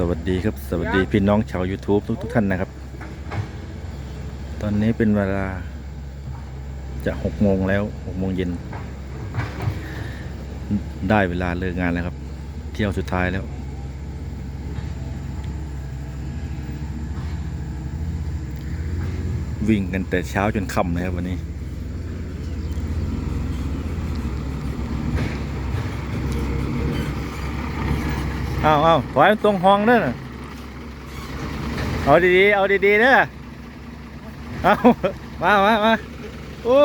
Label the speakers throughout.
Speaker 1: สวัสดีครับ สวัสดีพี่น้องชาว YouTube ทุกทุกๆท่านนะครับ ตอนนี้เป็นเวลา จะหกโมงแล้วหกโมงเย็น ได้เวลาเลิกงานแล้วครับ เที่ยวสุดท้ายแล้ว วิ่งกันแต่เช้าจนค่ำนะครับวันนี้ เอาเอาถอยตรงห้องเด้อน่ะเอาดีๆ เอาดีๆเด้อเอามามามาโอ้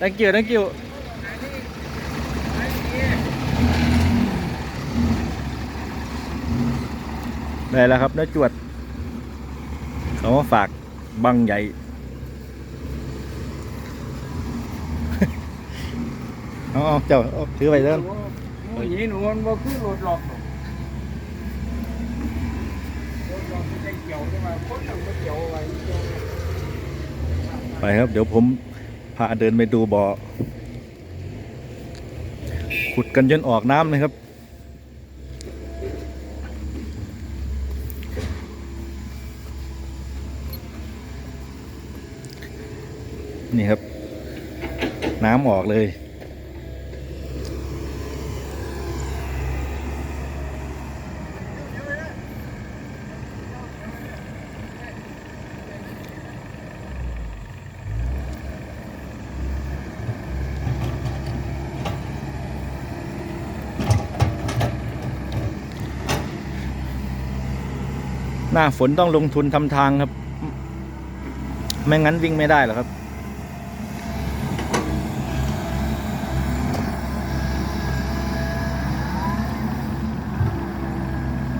Speaker 1: thank you thank you ได้แล้วครับเนื้อจวดเขามาฝากบังใหญ่เอาเอาเจ้าเอาถือไปเด้อ
Speaker 2: โอ้ยหนูมันบ่คือรถหลอกหรอกรถหลอกมันจะเกี่ยวใช่ ไป
Speaker 1: ครับ เดี๋ยวผมพาเดินไปดูบ่อ ขุดกันจนออกน้ำนะครับ นี่ครับ น้ำออกเลย หน้าฝนต้องลงทุนทำทางครับ ไม่งั้นวิ่งไม่ได้หรอกครับ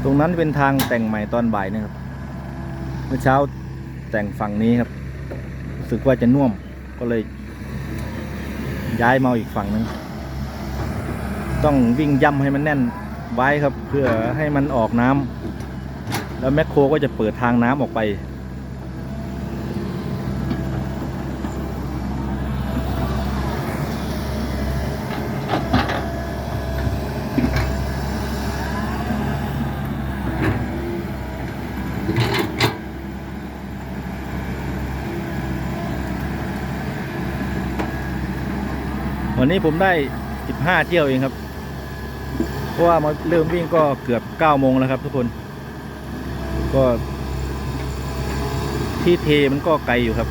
Speaker 1: ตรงนั้นเป็นทางแต่งใหม่ตอนบ่ายนะครับ เมื่อเช้าแต่งฝั่งนี้ครับรู้สึกว่าจะน่วมก็เลย ย้ายมาอีกฝั่งหนึง ต้องวิ่งย่ำให้มันแน่นไว้ครับ เพื่อให้มันออกน้ำ แล้วแมคโครก็จะเปิดทางน้ำออกไป วันนี้ผมได้ 15 เที่ยวเองครับ เพราะว่ามาเริ่มวิ่งก็เกือบ 9 โมงแล้วครับทุกคน ก็ที่เทมันก็ไกลอยู่ครับ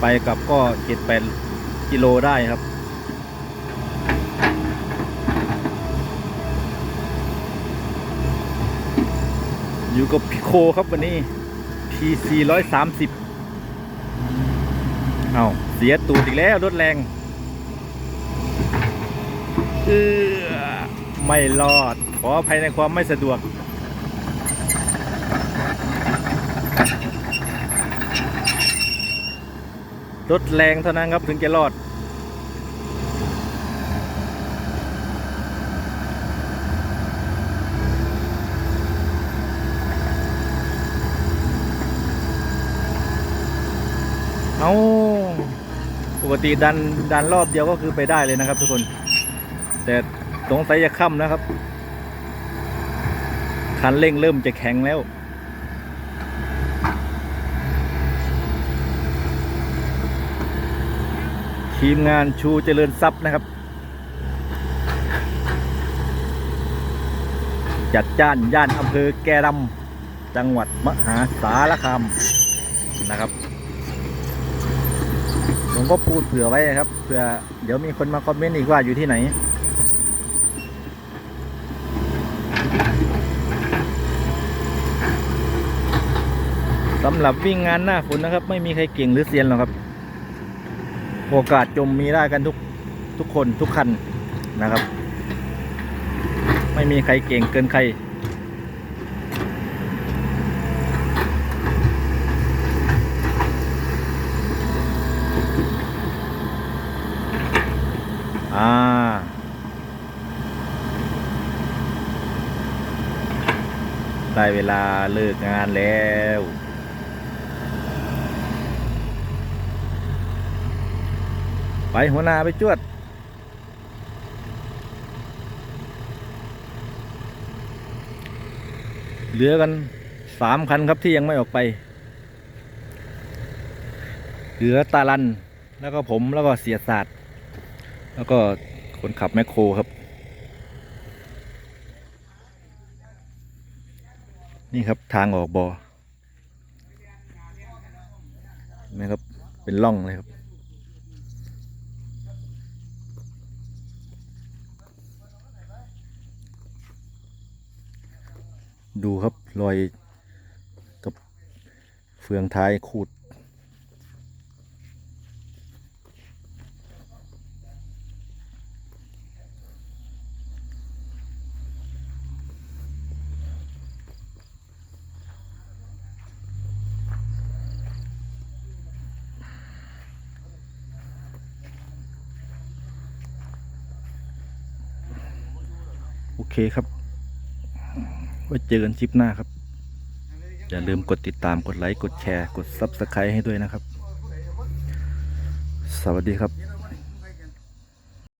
Speaker 1: ไปกลับก็เจ็ดแปดกิโลได้ครับ อยู่กับพิโคครับวันนี้ PC ร้อยสามสิบเอาเสียตูดอีกแล้วรถแรงเออไม่รอด ขออภัยในความไม่สะดวก รถแรงเท่านั้นครับถึงจะรอด เอาปกติดันดันรอบเดียวก็คือไปได้เลยนะครับทุกคน แต่สงสัยจะค่ำนะครับ คันเร่งเริ่มจะแข็งแล้ว ทีมงานชูเจริญทรัพย์นะครับ จัดจ้านย่านอำเภอแกรำจังหวัดมหาสารคามนะครับผมก็พูดเผื่อไว้นะครับเผื่อเดี๋ยวมีคนมาคอมเมนต์อีกว่าอยู่ที่ไหนสำหรับวิ่งงานหน้าฝนนะครับ ไม่มีใครเก่งหรือเซียนหรอกครับ โอกาสจมมีได้กันทุกทุกคนทุกคันนะครับ ไม่มีใครเก่งเกินใคร อ่า ได้เวลาเลิกงานแล้ว ไปหัวนาไปจวด เหลือกันสามคันครับที่ยังไม่ออกไป เหลือตาลัน แล้วก็ผมแล้วก็เสียศาสตร์ แล้วก็คนขับแมคโครครับ นี่ครับทางออกบอ่อนไหมครับ เป็นร่องเลยครับ ดูครับรอยกับเฟืองท้ายขูดโอเคครับ ไว้เจอกันคลิปหน้าครับ อย่าลืมกดติดตามกดไลค์ กดแชร์ กด Subscribe ให้ด้วยนะครับ สวัสดีครับ